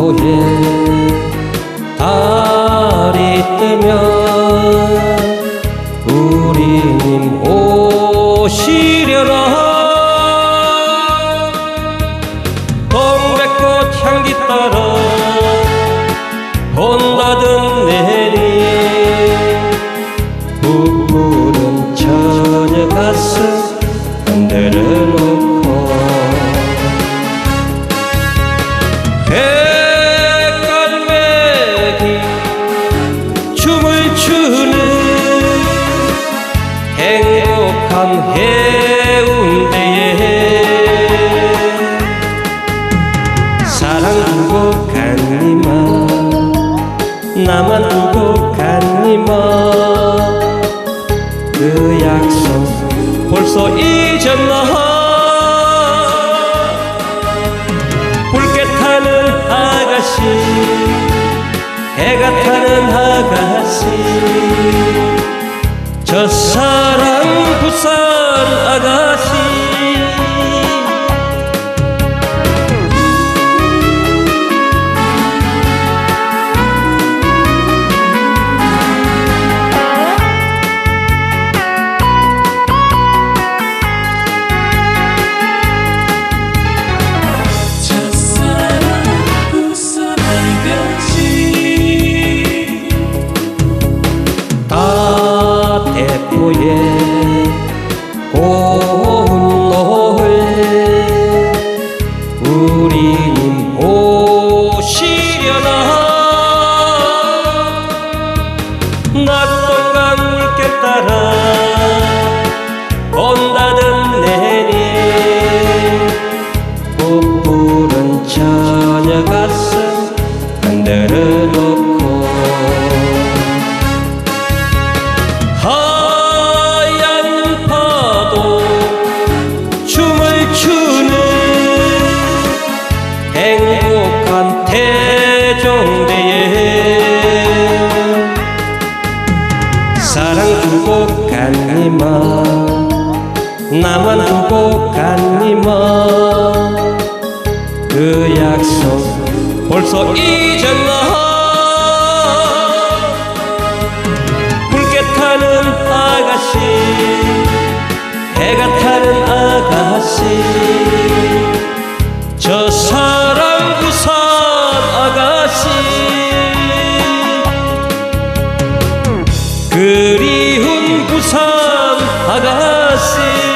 반포에 달이 뜨면 우리님 오시려나 동백꽃 향기 따라 온 한 해운대에 사랑 두고 갔니마 나만 두고 갔니마 그 약속 벌써 잊었나? 붉게 타는 아가씨 해가 타는 아가씨 저 사람 부산 나만 두고 간이먼 그 약속 벌써 잊었나? 붉게 타는 아가씨 해가 타는 아가씨. 저 사랑 그 부산 아가씨. 그리운 그 부산 아가씨.